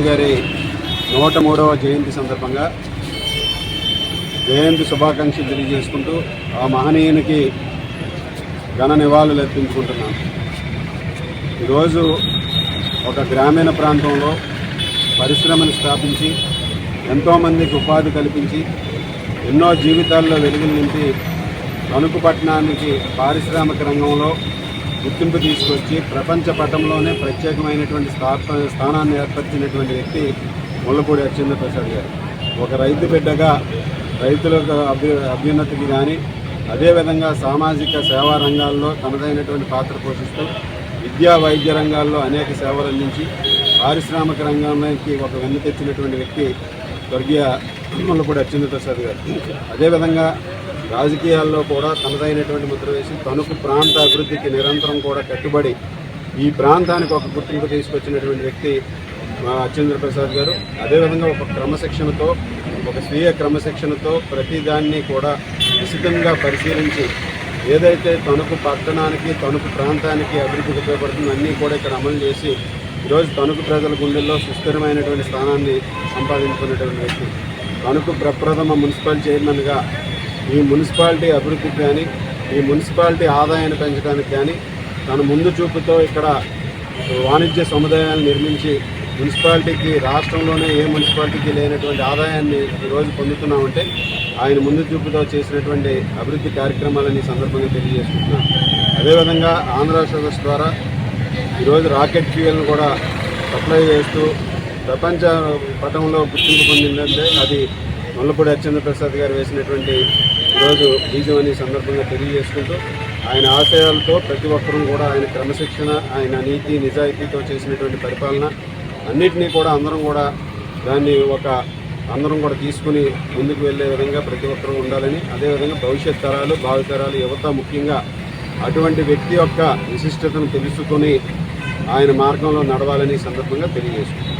గారి నూట మూడవ జయంతి సందర్భంగా జయంతి శుభాకాంక్షలు తెలియజేసుకుంటూ ఆ మహనీయునికి ఘన నివాళులు అర్పించుకుంటున్నాను. ఈరోజు ఒక గ్రామీణ ప్రాంతంలో పరిశ్రమను స్థాపించి ఎంతోమందికి ఉపాధి కల్పించి ఎన్నో జీవితాల్లో వెలుగులు నింపి తణుకు పట్టణానికి పారిశ్రామిక రంగంలో గుర్తింపు తీసుకొచ్చి ప్రపంచ పటంలోనే ప్రత్యేకమైనటువంటి స్థాప స్థానాన్ని ఏర్పరిచినటువంటి వ్యక్తి ముళ్ళపూడి అచ్చింద ప్రసాద్ గారు. ఒక రైతు బిడ్డగా రైతులకు అభ్యు అభ్యున్నతికి కానీ అదేవిధంగా సామాజిక సేవా రంగాల్లో తనదైనటువంటి పాత్ర పోషిస్తూ విద్యా వైద్య రంగాల్లో అనేక సేవలు అందించి పారిశ్రామిక రంగంలోకి ఒక వెన్ను తెచ్చినటువంటి వ్యక్తి స్వర్గీయ ముళ్ళపూడి అచ్చింద ప్రసాద్ గారు. అదేవిధంగా రాజకీయాల్లో కూడా తనదైనటువంటి ముద్ర వేసి తణుకు ప్రాంత అభివృద్ధికి నిరంతరం కూడా కట్టుబడి ఈ ప్రాంతానికి ఒక గుర్తింపు తీసుకొచ్చినటువంటి వ్యక్తి మా అచ్చేంద్ర ప్రసాద్ గారు. అదేవిధంగా ఒక క్రమశిక్షణతో ఒక స్వీయ క్రమశిక్షణతో ప్రతిదాన్ని కూడా నిశితంగా పరిశీలించి ఏదైతే తణుకు పట్టణానికి తణుకు ప్రాంతానికి అభివృద్ధికి ఉపయోగపడుతుందో అన్నీ కూడా ఇక్కడ అమలు చేసి ఈరోజు తణుకు ప్రజల గుండెల్లో సుస్థిరమైనటువంటి స్థానాన్ని సంపాదించుకున్నటువంటి వ్యక్తి. తణుకు ప్రప్రథమ మున్సిపల్ చైర్మన్గా ఈ మున్సిపాలిటీ అభివృద్ధికి కానీ ఈ మున్సిపాలిటీ ఆదాయాన్ని పెంచడానికి కానీ తన ముందు చూపుతో ఇక్కడ వాణిజ్య సముదాయాలు నిర్మించి మున్సిపాలిటీకి రాష్ట్రంలోనే ఏ మున్సిపాలిటీకి లేనటువంటి ఆదాయాన్ని ఈరోజు పొందుతున్నామంటే ఆయన ముందు చూపుతో చేసినటువంటి అభివృద్ధి కార్యక్రమాలని సందర్భంగా తెలియజేసుకుంటున్నాం. అదేవిధంగా ఆంధ్ర సదస్సు ద్వారా ఈరోజు రాకెట్ ఫ్యూయల్ను కూడా సప్లై చేస్తూ ప్రపంచ పటంలో గుర్తింపు పొందిందంటే అది ముల్లపూడి అచ్చెంద్ర ప్రసాద్ గారు వేసినటువంటి ఈరోజు బీజం అనే సందర్భంగా తెలియజేసుకుంటూ ఆయన ఆశయాలతో ప్రతి ఒక్కరూ కూడా ఆయన క్రమశిక్షణ ఆయన నీతి నిజాయితీతో చేసినటువంటి పరిపాలన అన్నిటినీ కూడా అందరం కూడా దాన్ని ఒక అందరం కూడా తీసుకుని ముందుకు వెళ్ళే విధంగా ప్రతి ఒక్కరూ ఉండాలని అదేవిధంగా భవిష్యత్ తరాలు భావితరాలు యువత ముఖ్యంగా అటువంటి వ్యక్తి యొక్క విశిష్టతను తెలుసుకొని ఆయన మార్గంలో నడవాలని సందర్భంగా తెలియజేసుకుంటాం